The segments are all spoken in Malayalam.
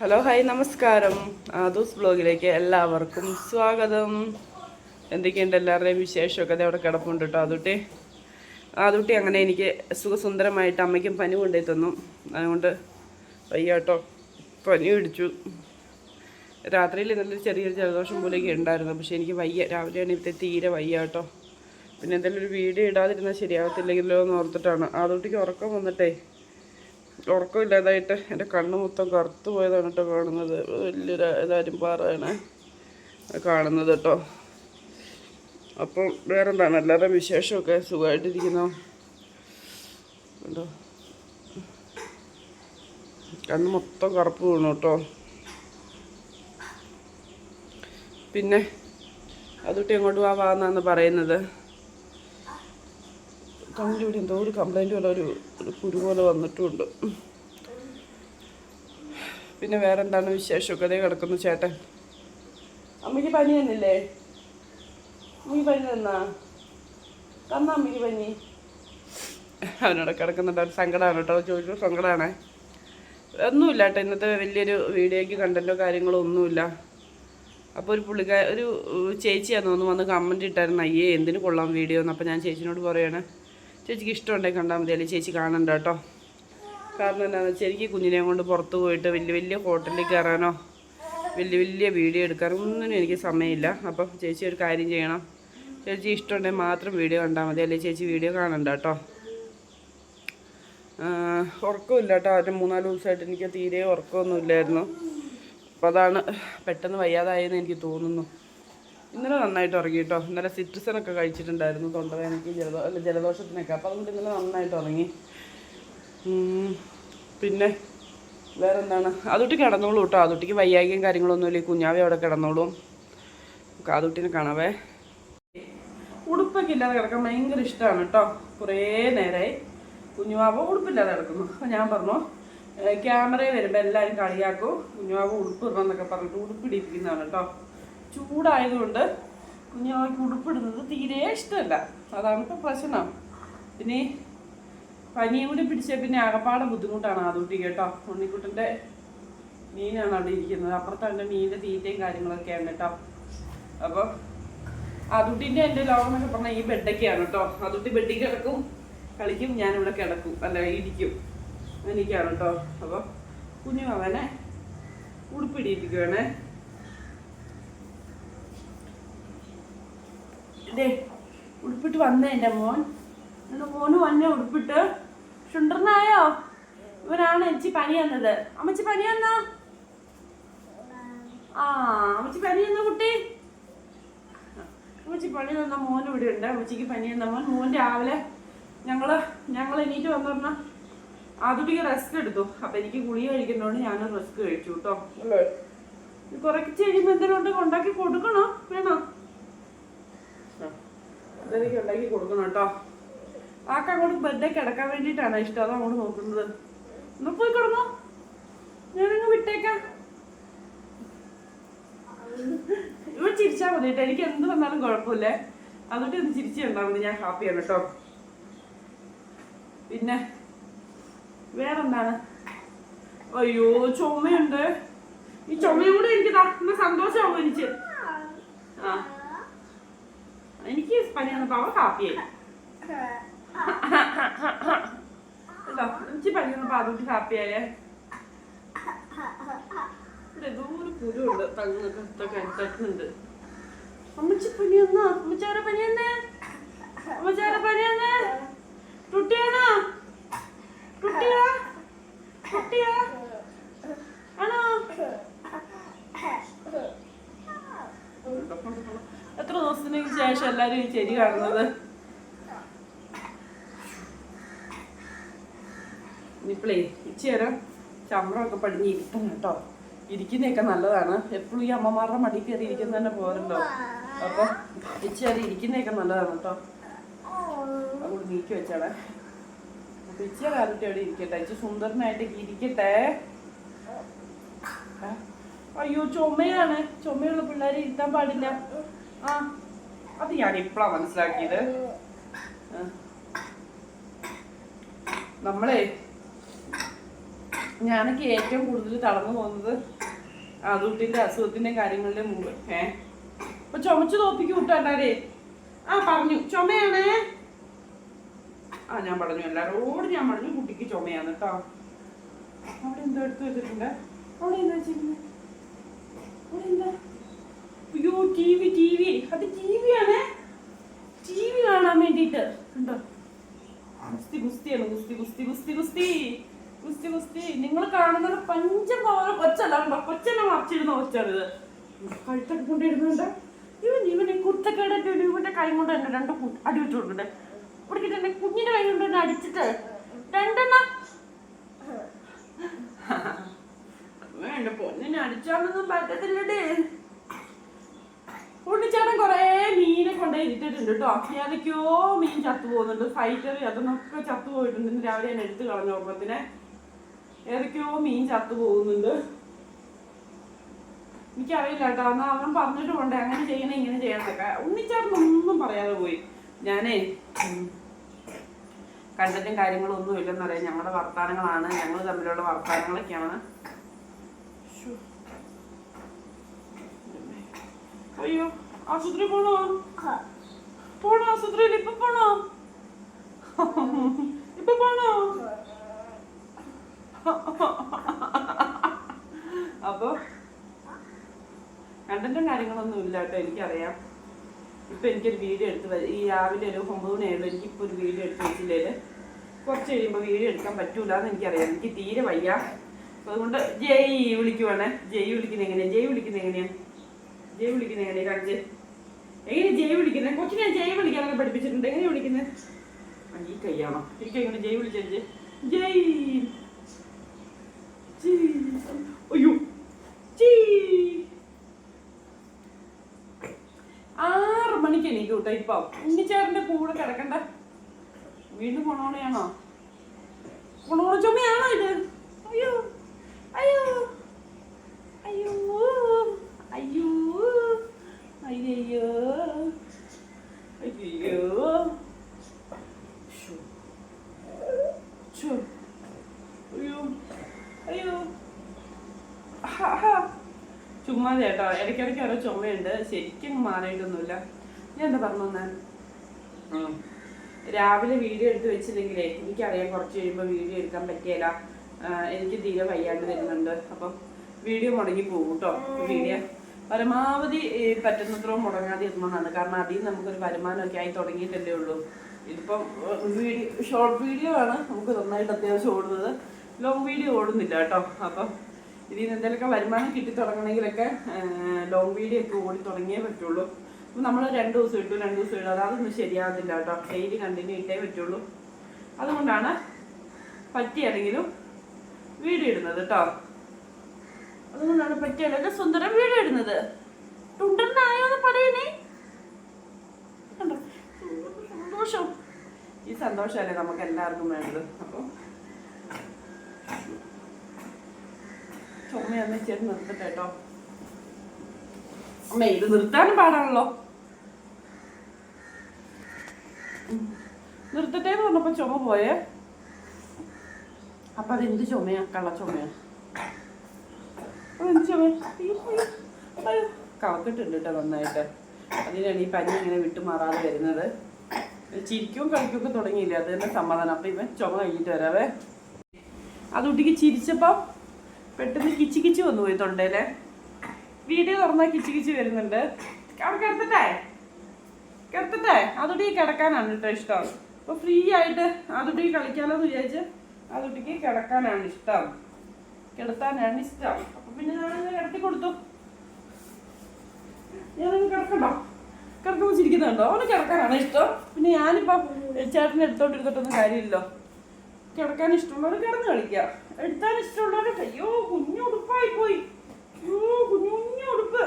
ഹലോ ഹായ് നമസ്കാരം. ആദൂസ് ബ്ലോഗിലേക്ക് എല്ലാവർക്കും സ്വാഗതം. എന്തൊക്കെയുണ്ട് എല്ലാവരുടെയും വിശേഷമൊക്കെ? അതേ അവിടെ കിടപ്പുണ്ട് കേട്ടോ അതുട്ടി അതുട്ടി അങ്ങനെ എനിക്ക് സുഖസുന്ദരമായിട്ട് അമ്മയ്ക്കും പനി കൊണ്ടേ തന്നു. അതുകൊണ്ട് വയ്യാട്ടോ പനി പിടിച്ചു. രാത്രിയിൽ നല്ലൊരു ചെറിയൊരു ജലദോഷം പോലെയൊക്കെ ഉണ്ടായിരുന്നു. പക്ഷേ എനിക്ക് വയ്യ. രാവിലെ ആണെങ്കിൽ തീരെ വയ്യാട്ടോ പിന്നെ എന്തെങ്കിലും ഒരു വീഡിയോ ഇടാതിരുന്നാൽ ശരിയാകത്തില്ലെങ്കിലോ എന്ന് ഓർത്തിട്ടാണ്. ആദൂട്ടിക്ക് ഉറക്കം വന്നിട്ടേ ഉറക്കമില്ലാതായിട്ട് എന്റെ കണ്ണ് മൊത്തം കറുത്തു പോയതാണ് കേട്ടോ കാണുന്നത്. വലിയൊരു ഇതാരും പാറയാണ് കാണുന്നത് കേട്ടോ. അപ്പം വേറെന്താണ്? എല്ലാവരുടെ വിശേഷമൊക്കെ സുഖമായിട്ടിരിക്കുന്നു? കണ്ടോ? കണ്ണ് മൊത്തം കറുപ്പ് വീണു കേട്ടോ. പിന്നെ അതുട്ടി എങ്ങോട്ട് വാ പറയുന്നത്. കണ്ണിലൂടെ എന്തോ ഒരു കംപ്ലൈന്റ് പോലെ ഒരു ഒരു കുരു പോലെ വന്നിട്ടുമുണ്ട് പിന്നെ വേറെ എന്താണ് വിശേഷമൊക്കെ അതേ കിടക്കുന്നു ചേട്ടൻ. അമ്മയ്ക്ക് പനി തന്നില്ലേ അമ്മയ്ക്ക് പനി തന്നാ തന്ന അമ്മയ്ക്ക് പനി? അവനോട് കിടക്കുന്നുണ്ട്. അവൻ സങ്കടമാണ് കേട്ടോ. ചോദിച്ചു സങ്കടമാണേ ഒന്നുമില്ല കേട്ടോ. ഇന്നത്തെ വലിയൊരു വീഡിയോയ്ക്ക് കണ്ടന്റോ കാര്യങ്ങളോ ഒന്നുമില്ല. അപ്പോൾ ഒരു പുള്ളിക്കാർ ഒരു ചേച്ചിയാണെന്ന് തോന്നുന്നു വന്ന് കമന്റ് ഇട്ടായിരുന്നു. അയ്യേ എന്തിനു കൊള്ളാം വീഡിയോ എന്ന്. അപ്പോൾ ഞാൻ ചേച്ചിനോട് പറയാണ് ചേച്ചിക്ക് ഇഷ്ടമുണ്ടെങ്കിൽ കണ്ടാൽ മതി. അല്ലെങ്കിൽ ചേച്ചി കാണണ്ട കേട്ടോ. കാരണം എന്താണെന്ന് വെച്ചാൽ എനിക്ക് കുഞ്ഞിനെയും കൊണ്ട് പുറത്ത് പോയിട്ട് വലിയ വലിയ ഹോട്ടലിൽ കയറാനോ വലിയ വലിയ വീഡിയോ എടുക്കാനോ ഒന്നിനും എനിക്ക് സമയമില്ല. അപ്പം ചേച്ചി ഒരു കാര്യം ചെയ്യണം. ചേച്ചി ഇഷ്ടമുണ്ടെങ്കിൽ മാത്രം വീഡിയോ കണ്ടാൽ മതി. അല്ലെങ്കിൽ ചേച്ചി വീഡിയോ കാണണ്ട കേട്ടോ. ഉറക്കമില്ല കേട്ടോ. അതിന് മൂന്നാൽ ദിവസമായിട്ട് എനിക്ക് തീരെ ഉറക്കമൊന്നുമില്ലായിരുന്നു അപ്പോൾ അതാണ് പെട്ടെന്ന് വയ്യാതായെന്ന് എനിക്ക് തോന്നുന്നു. ഇന്നലെ നന്നായിട്ട് ഉറങ്ങി കേട്ടോ ഇന്നലെ സിട്രിസനൊക്കെ കഴിച്ചിട്ടുണ്ടായിരുന്നു തൊണ്ടവേദനയ്ക്ക് ജലദോ അല്ല ജലദോഷത്തിനൊക്കെ. അപ്പോൾ അതുകൊണ്ട് ഇന്നലെ നന്നായിട്ട് ഉറങ്ങി. പിന്നെ വേറെ എന്താണ് അതുട്ടി കിടന്നോളൂ കേട്ടോ അതുട്ടിക്ക് വയ്യായികയും കാര്യങ്ങളൊന്നുമില്ല കുഞ്ഞാവി അവിടെ കിടന്നോളും. കാതുട്ടിനെ കാണാവേ. ഉടുപ്പൊക്കെ ഇല്ലാതെ കിടക്കാൻ ഭയങ്കര ഇഷ്ടമാണ് കേട്ടോ കുറേ നേരമായി കുഞ്ഞുവാവ് ഉടുപ്പില്ലാതെ കിടക്കുന്നു. അപ്പോൾ ഞാൻ പറഞ്ഞു ക്യാമറയിൽ വരുമ്പോൾ എല്ലാവരും കളിയാക്കും. കുഞ്ഞുവാവ് ഉടുപ്പ് ഇടണം എന്നൊക്കെ പറഞ്ഞിട്ട് ഉടുപ്പിടിപ്പിക്കുന്നതാണ് കേട്ടോ ചൂടായതുകൊണ്ട് കുഞ്ഞാവയ്ക്ക് ഉടുപ്പിടുന്നത് തീരെ ഇഷ്ടമല്ല. അതാണ് ഇപ്പോൾ പ്രശ്നം. പിന്നെ പനിയും കൂടി പിടിച്ച പിന്നെ ആകപ്പാടെ ബുദ്ധിമുട്ടാണ് ആദൂട്ടി കേട്ടോ. ഉണ്ണിക്കുട്ടന്റെ മീനാണ് അവിടെ ഇരിക്കുന്നത്. അപ്പുറത്ത് മീനിന്റെ തീറ്റയും കാര്യങ്ങളൊക്കെയാണ് കേട്ടോ. അപ്പോൾ അതുട്ടിന്റെ എന്റെ ലോകം എന്നൊക്കെ പറഞ്ഞാൽ ഈ ബെഡൊക്കെയാണ് കേട്ടോ. അതുട്ടി ബെഡിൽ കിടക്കും കളിക്കും ഞാനിവിടെ കിടക്കും അല്ല ഇരിക്കും. എനിക്കാണ് കേട്ടോ. അപ്പോൾ കുഞ്ഞു അവനെ ഉടുപ്പിടിയിപ്പിക്കുവാണേ ഇതേ ഉടുപ്പിട്ട് വന്നേ എന്റെ മോൻ. എന്റെ മോന് വന്നേ ഉടുപ്പിട്ട്. ഷുണ്ടർന്നായോ ഇവനാണ് എനിക്ക് പനി വന്നത്. അമ്മച്ചി പനി വന്നോ? ആ അമ്മച്ചി പനി വന്ന കുട്ടി? അമ്മച്ചി പനി തന്ന മോൻ ഇവിടെ ഉണ്ട്. അമ്മച്ചിക്ക് പനി തന്ന മോൻ. മോൻ രാവിലെ ഞങ്ങൾ ഞങ്ങൾ എണീറ്റ് വന്നു പറഞ്ഞാൽ ആദ്യത്തേക്ക് റെസ്റ്റ് എടുത്തു. അപ്പൊ എനിക്ക് ഗുളിക കഴിക്കുന്നതുകൊണ്ട് ഞാൻ റെസ്റ്റ് കഴിച്ചു കേട്ടോ. കുറച്ച് കഴിയുമ്പോൾ എന്തെങ്കിലും ഉണ്ടാക്കി കൊടുക്കണോ. വേണോ? അതെനിക്ക് ഉണ്ടാക്കി കൊടുക്കണം കേട്ടോ. ആക്ക് അങ്ങോട്ട് ബെഡേ കിടക്കാൻ വേണ്ടിയിട്ടാണ് ഇഷ്ടം. അത് അങ്ങോട്ട് നോക്കുന്നത്. എന്നാ പോയി കിടന്നോ. ഞാനങ്ങ് വിട്ടേക്കാം. ഇവ ചിരിച്ചാൽ മതി കേട്ടോ. എനിക്ക് എന്ത് വന്നാലും കുഴപ്പമില്ലേ. അതുകൊണ്ട് ഒന്ന് ചിരിച്ചു കണ്ടാൽ മതി. ഞാൻ ഹാപ്പിയാണ് കേട്ടോ. പിന്നെ വേറെന്താണ്? അയ്യോ ചുമയുണ്ട്. ഈ ചുമയും കൂടെ എനിക്ക് ദാ ഇന്ന് സന്തോഷമാവും എനിക്ക്? ആ. എനിക്ക് പനി വന്നപ്പോ അവ ഹാപ്പിയായി കേട്ടോ എനിക്ക് പനി വന്നപ്പോ അതുകൊണ്ട് ഹാപ്പിയായേ ഏതോ ഒരു കുരുണ്ട് തങ്ങൊക്കെ തട്ടുന്നുണ്ട് അമ്മച്ചി പനി വന്നോ? അമ്മച്ചാരെ പനി വന്നേ? അമ്മച്ചാരെ പനി ടുട്ടിയാ ടുട്ടിയാ ആണോ? എത്ര ദിവസത്തിന് ശേഷം എല്ലാരും ഈ ചെടി കാണുന്നത്? ഇനിയിപ്പളേ ഇച്ചേരം ചമ്രമൊക്കെ പടിഞ്ഞ് ഇരിക്കണം കേട്ടോ. ഇരിക്കുന്നതൊക്കെ നല്ലതാണ്. എപ്പോഴും ഈ അമ്മമാരുടെ മടി കയറി ഇരിക്കുന്ന തന്നെ പോരല്ലോ അപ്പൊ ഇച്ചിരി ഇരിക്കുന്നതൊക്കെ നല്ലതാണ് കേട്ടോ. അതുകൊണ്ട് നീക്കി വെച്ചാണേ അപ്പൊ ഇച്ചിരി കാലത്ത് അവിടെ ഇരിക്കട്ടെ. ഇച്ചി സുന്ദരനായിട്ട് ഇരിക്കട്ടെ. അയ്യോ ചുമയാണ്. ചുമയുള്ള പിള്ളേരെ ഇരുത്താൻ പാടില്ല. ആ അത് ഞാൻ ഇപ്പളാ മനസ്സിലാക്കിയത്. നമ്മളെ ഞാനൊക്കെ ഏറ്റവും കൂടുതൽ തളർന്നു പോകുന്നത് അതുട്ടിന്റെ അസുഖത്തിന്റെ കാര്യങ്ങളുടെ മുമ്പ്. ഏ. അപ്പൊ ചുമച്ചു തോപ്പിക്ക് വിട്ടാണ്ടാരേ ആ പറഞ്ഞു. ചുമയാണേ? ആ ഞാൻ പറഞ്ഞു. എല്ലാവരോടും ഞാൻ പറഞ്ഞു കുട്ടിക്ക് ചുമയാണ് കേട്ടോ അവിടെ എന്തോ എടുത്തു വെച്ചിട്ടുണ്ട്. അവിടെ എന്താ വെച്ചിട്ടുണ്ട് അവിടെ എന്താ അയ്യോ ടി വി ടി വി. അത് ടി വി ആണേ ടി വി കാണാൻ വേണ്ടിയിട്ട്. ഉണ്ടോ ഗുസ്തി ഗുസ്തിയാണ് ഗുസ്തി ഗുസ്തി ഗുസ്തി ഗുസ്തി. ഗുസ്തി ഗുസ്തി. നിങ്ങൾ കാണുന്നത് പഞ്ചപാവന കൊച്ചല്ല കൊച്ചനെ മറിച്ചിരുന്ന കൊച്ചാണിത് കഴുത്തൊക്കെ കൊണ്ടിരുന്നുണ്ട് ഇവൻ ഇവനെ ഒരു ഇവന്റെ കൈ കൊണ്ട് തന്നെ രണ്ട് അടി വെച്ച് കൊടുക്കട്ടെ എന്റെ കുഞ്ഞിന്റെ കൈ കൊണ്ട് തന്നെ അടിച്ചിട്ട് രണ്ടെണ്ണം. വേണ്ട പൊന്നിനെ അടിച്ചാണെന്നും പറ്റത്തില്ലടേ. ഉണ്ണിച്ചേട്ടൻ കുറേ മീനെ കൊണ്ടേ ഇരുത്തിയിട്ടുണ്ട് കേട്ടോ ഏതൊക്കെയോ മീൻ ചത്തു പോകുന്നുണ്ട്. ഫൈറ്റർ അതൊന്നൊക്കെ ചത്തു പോയിട്ടുണ്ട്. രാവിലെ ഞാൻ എടുത്തു കളഞ്ഞു ഓർമ്മത്തിനെ ഏതൊക്കെയോ മീൻ ചത്തു പോകുന്നുണ്ട്. എനിക്കറിയില്ല കേട്ടോ അന്ന് അവൻ പറഞ്ഞിട്ട് പോണ്ടേ. അങ്ങനെ ചെയ്യണം ഇങ്ങനെ ചെയ്യണമൊക്കെ ഉണ്ണിച്ചേട്ടൻ ഒന്നും പറയാതെ പോയി. ഞാനേ കണ്ടന്റും കാര്യങ്ങളും ഒന്നും ഇല്ലെന്നറിയാം ഞങ്ങളുടെ വർത്തമാനങ്ങളാണ് ഞങ്ങൾ തമ്മിലുള്ള വർത്തമാനങ്ങളൊക്കെയാണ് അയ്യോ ആശുപത്രി പോണോ? പോണോ ആശുപത്രിയിൽ? ഇപ്പൊ പോണോ? ഇപ്പൊ പോണോ? അപ്പൊ കണ്ടന്റും കാര്യങ്ങളൊന്നും ഇല്ല കേട്ടോ എനിക്കറിയാം. ഇപ്പൊ എനിക്കൊരു വീഡിയോ എടുത്ത് ഈ രാവിലെ ഒരു ഒമ്പത് മണിയായുള്ളൂ എനിക്കിപ്പോ ഒരു വീഡിയോ എടുത്ത് വെച്ചില്ലേ കുറച്ച് കഴിയുമ്പോൾ വീഡിയോ എടുക്കാൻ പറ്റൂല എന്ന് എനിക്കറിയാം. എനിക്ക് തീരെ വയ്യ. അതുകൊണ്ട് ജയ് വിളിക്കുവാണ്. ജയ് വിളിക്കുന്നത് എങ്ങനെയാ? ജയ് വിളിക്കുന്നത് എങ്ങനെയാ? ജയ് വിളിക്കുന്നത് എങ്ങനെ കാണിച്ച് എങ്ങനെ ജയ് വിളിക്കുന്നത് കൊച്ചിനെ ജയ് വിളിക്കാനൊക്കെ പഠിപ്പിച്ചിട്ടുണ്ട്. എങ്ങനെ വിളിക്കുന്നത് ഈ കൈയാണോ? എനിക്ക് എങ്ങനെ ജയ് വിളിച്ചേ ജയ് അയ്യോ. ആറ് മണിക്ക് എനിക്ക് കൂട്ടാ ഇപ്പൊ. ഉണ്ണിച്ചേറിന്റെ കൂടെ കിടക്കണ്ട. വീണ്ടും കൊണോണയാണോ? കൊണോണ ചുമയാണോ ഇത്? അയ്യോ. അയ്യോ. അയ്യോ. അയ്യോ. അയ്യോ. അയ്യോ. അയ്യോ. ചുമ്മാ ചേട്ടാ ഇടയ്ക്കിടയ്ക്ക് ഓരോ ചുമയുണ്ട് ശരിക്കും മാറിയിട്ടൊന്നുമില്ല. ഞാൻ എന്താ പറഞ്ഞു തന്നെ രാവിലെ വീഡിയോ എടുത്ത് വെച്ചില്ലെങ്കിലേ എനിക്കറിയാം കുറച്ച് കഴിയുമ്പോൾ വീഡിയോ എടുക്കാൻ പറ്റിയല്ല എനിക്ക് തീരെ വയ്യാണ്ട് വരുന്നുണ്ട്. അപ്പം വീഡിയോ മുടങ്ങി പോകും കേട്ടോ. വീഡിയോ പരമാവധി പറ്റുന്നത്രയും മുടങ്ങാതെ ഇരുന്നതാണ് കാരണം അതിൽ നമുക്കൊരു വരുമാനമൊക്കെ ആയി തുടങ്ങിയിട്ടല്ലേ ഉള്ളൂ. ഇതിപ്പം വീഡിയോ ഷോർട്ട് വീഡിയോ ആണ് നമുക്ക് നന്നായിട്ട് അത്യാവശ്യം ഓടുന്നത്. ലോങ് വീഡിയോ ഓടുന്നില്ല കേട്ടോ. അപ്പം ഇതിൽ നിന്ന് എന്തെങ്കിലുമൊക്കെ വരുമാനം കിട്ടി തുടങ്ങണമെങ്കിലൊക്കെ ലോങ് വീഡിയോ ഒക്കെ ഓടി തുടങ്ങിയേ പറ്റുള്ളൂ. അപ്പം നമ്മൾ രണ്ട് ദിവസം ഇട്ടു രണ്ട് ദിവസം ഇടും. അതൊന്നും ശരിയാകത്തില്ല കേട്ടോ. ഡെയിലി കണ്ടിന്യൂ ഇട്ടേ പറ്റുള്ളൂ. അതുകൊണ്ടാണ് പറ്റിയാണെങ്കിലും വീഡിയോ ഇടുന്നത് കേട്ടോ. അതുകൊണ്ടാണ് പറ്റിയാലൊക്കെ സുന്ദരം വീഡിയോ ഇടുന്നത് തുണ്ടനായോ എന്ന് പറയണേ? സന്തോഷം. ഈ സന്തോഷമല്ലേ നമുക്ക് എല്ലാവർക്കും വേണ്ടത്? അപ്പം ചുമയൊന്ന് ഇച്ചിരി നിർത്തട്ടെ കേട്ടോ. അമ്മ ഇത് നിർത്താനും പാടാണല്ലോ. നിർത്തട്ടെ എന്ന് പറഞ്ഞപ്പോ ചുമ പോയേ. അപ്പൊ അതെന്ത് ചുമയാ? കള്ള ചുമയാ അതെന്ത് ചുമ അയ്യോ അയ്യോ അയ്യോ കവക്കിട്ടുണ്ട് കേട്ടോ നന്നായിട്ട്. അതിനാണ് ഈ പനി ഇങ്ങനെ വിട്ടുമാറാതെ വരുന്നത്. ചിരിക്കും കളിക്കൊക്കെ തുടങ്ങിയില്ല? അത് തന്നെ സമാധാനം. അപ്പൊ ഇവൻ ചുമ കഴിഞ്ഞിട്ട് വരാവേ. അതുട്ടിക്ക് ചിരിച്ചപ്പം പെട്ടെന്ന് കിച്ചി കിച്ചി വന്നു പോയി തൊണ്ടയിലെ. വീഡിയോ തുറന്നാൽ കിച്ചി കിച്ചി വരുന്നുണ്ട്. അവിടെ കിടത്തട്ടെ? കിടത്തട്ടെ? അതുട്ടി കിടക്കാനാണ് കേട്ടോ ഇഷ്ടം. അപ്പൊ ഫ്രീ ആയിട്ട് അതുട്ടി കളിക്കാനോ എന്ന് വിചാരിച്ച് അതുട്ടിക്ക് കിടക്കാനാണ് ഇഷ്ടം. കിടത്താനാണ് ഇഷ്ടം. പിന്നെ ഞാനങ്ങനെ കിടത്തി കൊടുത്തു. ഞാനങ്ങ് കിടക്കണ്ടോ? കിടക്കുമ്പോൾ ചിരിക്കുന്നുണ്ടോ അവന് കിടക്കാനാണ് ഇഷ്ടം? പിന്നെ ഞാനിപ്പോൾ ചേട്ടനെ എടുത്തോണ്ടിരുന്നിട്ടൊന്നും കാര്യമില്ലല്ലോ. കിടക്കാൻ ഇഷ്ടമുള്ളവർ കിടന്ന് കളിക്കുക. എടുത്താൻ ഇഷ്ടമുള്ളവർ അയ്യോ കുഞ്ഞു ഉടുപ്പായി പോയി. അയ്യോ കുഞ്ഞു കുഞ്ഞു ഉടുപ്പ്.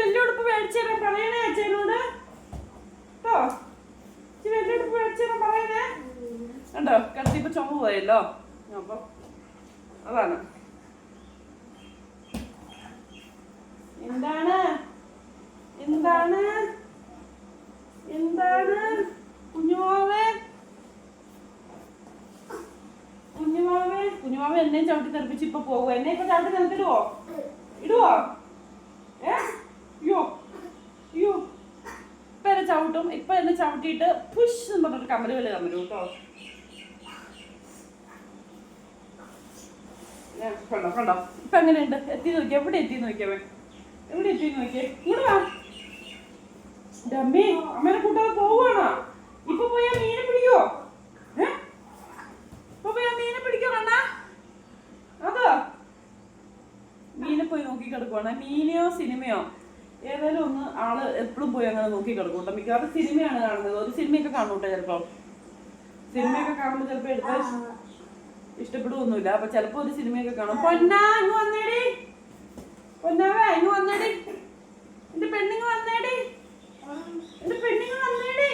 വലിയ ഉടുപ്പ് മേടിച്ചു തരാൻ പറയണേ അച്ഛനോട്. കേട്ടോ വലിയ ഉടുപ്പ് മേടിച്ചു തരാൻ പറയണേ. കണ്ടോ? കിടത്തിയപ്പോ ചുമ പോയല്ലോ അപ്പൊ അതാണ് എന്താണ് എന്താണ് എന്താണ് കുഞ്ഞുമാവ എന്നെയും ചവിട്ടി തെറിപ്പിച്ച് ഇപ്പൊ പോകും എന്നെ ഇപ്പൊ ചവിട്ടി നിലത്തിടുവോ ഇടുവോ? ഏ? അയ്യോ. അയ്യോ. ഇപ്പൊ എന്നെ ചവിട്ടും. ഇപ്പൊ എന്നെ ചവിട്ടിയിട്ട് പുഷ് എന്ന് പറഞ്ഞിട്ട് കമ്മൽ വലിയ കമ്മലും കേട്ടോ. കണ്ടോ കണ്ടോ? ഇപ്പൊ എങ്ങനെയുണ്ട്? എത്തി നോക്കിയ. എവിടെ എത്തി നോക്കിയവൻ എവിടെ എത്തി നോക്കിയേ? ഇങ്ങോട്ട് വാ. ഡമ്മി അമ്മേ അമ്മേനെ കൂട്ടാതെ പോവുകയാണോ? ഇപ്പൊ പോയാ മീനെ പിടിക്കോ? ഏ? ഇപ്പൊ പോയാ മീനെ പിടിക്കോ കണ്ണാ? അതോ? മീനെ പോയി നോക്കി കിടക്കുവാണ്. മീനെയോ സിനിമയോ? ഏതായാലും ഒന്ന് ആൾ എപ്പോഴും പോയി അങ്ങനെ നോക്കി കിടക്കും മിക്കവാറും സിനിമയാണ് കാണുന്നത്. ഒരു സിനിമയൊക്കെ കാണൂട്ടെ ചിലപ്പോ? സിനിമയൊക്കെ കാണുമ്പോൾ ചിലപ്പോ എടുത്ത് ഇഷ്ടപ്പെടുവൊന്നുമില്ല. അപ്പൊ ചിലപ്പോ ഒരു സിനിമയൊക്കെ കാണും. പൊന്നാ അങ്ങ് വന്നേടി. പൊന്നാവേ അങ്ങ് വന്നേടി. എന്റെ പെണ്ണിങ് വന്നേടി. എന്റെ പെണ്ണിങ് വന്നേടി.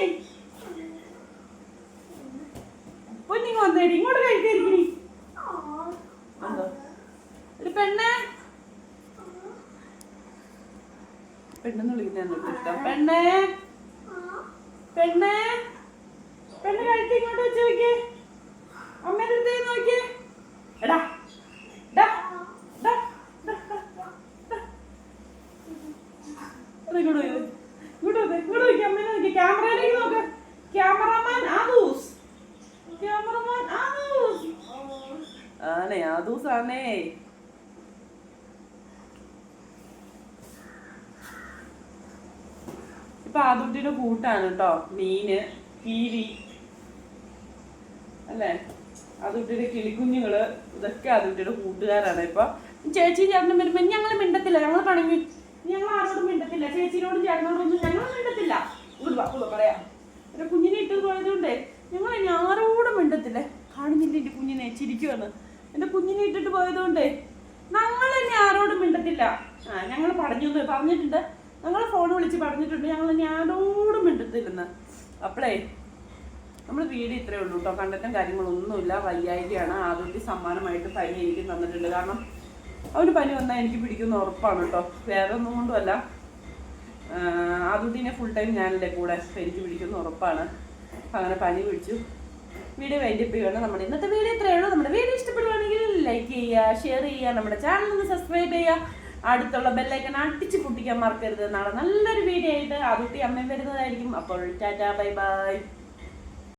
പൊന്നിങ് വന്നേടി. ഇങ്ങോട്ട് കഴിക്കാതിരിക്കണി ഒരു പെണ്ണേ? പെണ്ണെന്ന് വിളിക്കുന്ന ഇഷ്ടം. പെണ്ണേ? പെണ്ണേ? പെണ്ണ് കഴുത്തി ഇങ്ങോട്ട് വെച്ച് നോക്കിയേ. അമ്മേന്റെ അടുത്തേക്ക് നോക്കിയേ. എടാ ക്യാമറയിലേക്ക് നോക്ക്. ക്യാമറമാൻ ആ ആദൂസ്. ക്യാമറമാൻ ആദൂസ് ആണേ ആദൂസ് ആണേ ഇപ്പൊ ആദൂട്ടിയുടെ കൂട്ടാണ് കേട്ടോ മീന് കീരി അല്ലേ? അതുട്ടിയുടെ കിളിക്കുഞ്ഞുങ്ങൾ ഇതൊക്കെ അതുട്ടിയുടെ കൂട്ടുകാരാണ് ഇപ്പൊ. ചേച്ചി ചേട്ടനും വരുമ്പോ ഞങ്ങൾ മിണ്ടത്തില്ല ഞങ്ങൾ പണങ്ങി ഞങ്ങൾ ആരോടും മിണ്ടത്തില്ല ചേച്ചിനോടും ചേട്ടനോടൊന്നും ഞങ്ങൾ മിണ്ടത്തില്ല. പറയാം. ഒരു കുഞ്ഞിനെ ഇട്ട് പോയതുകൊണ്ടേ ഞങ്ങൾ ആരോടും മിണ്ടത്തില്ല. കാണുന്നില്ല എന്റെ കുഞ്ഞിനെ? ചിരിക്കുവാണ്. എന്റെ കുഞ്ഞിനെ ഇട്ടിട്ട് പോയതുകൊണ്ടേ ഞങ്ങൾ ഇനി ആരോടും മിണ്ടത്തില്ല. ആ ഞങ്ങൾ പറഞ്ഞു പറഞ്ഞിട്ടുണ്ട്. ഞങ്ങൾ ഫോൺ വിളിച്ച് പറഞ്ഞിട്ടുണ്ട്. ഞങ്ങൾ ഇനി ആരോടും മിണ്ടത്തില്ലെന്ന്. അപ്പളേ നമ്മൾ വീട് ഇത്രയേ ഉള്ളൂ കേട്ടോ കണ്ടെത്തും കാര്യങ്ങളൊന്നുമില്ല. വയ്യായികയാണ്. ആദ്യത്തെ സമ്മാനമായിട്ട് പനി എനിക്ക് തന്നിട്ടുണ്ട്. കാരണം അവന് പനി വന്നാൽ എനിക്ക് പിടിക്കുന്ന ഉറപ്പാണ് കേട്ടോ വേറെ ഒന്നും കൊണ്ടുമല്ല. ആദ്യത്തിനെ ഫുൾ ടൈം ഞാനല്ലേ കൂടെ. എനിക്ക് പിടിക്കുന്ന ഉറപ്പാണ്. അങ്ങനെ പനി പിടിച്ചു. വീഡിയോ വേണ്ടി ചെയ്യുകയാണ് നമ്മുടെ ഇന്നത്തെ വീഡിയോ ഇത്രയേ ഉള്ളൂ. നമ്മുടെ വീഡിയോ ഇഷ്ടപ്പെടുവാണെങ്കിൽ ലൈക്ക് ചെയ്യുക ഷെയർ ചെയ്യുക നമ്മുടെ ചാനൽ ഒന്ന് സബ്സ്ക്രൈബ് ചെയ്യുക. അടുത്തുള്ള ബെല്ലൈക്കൺ അടിച്ച് പൊട്ടിക്കാൻ മറക്കരുത്. നാളെ നല്ലൊരു വീഡിയോ ആയിട്ട് അതുട്ടി അമ്മയും വരുന്നതായിരിക്കും. അപ്പോൾ ടാറ്റാ ബൈ ബൈ.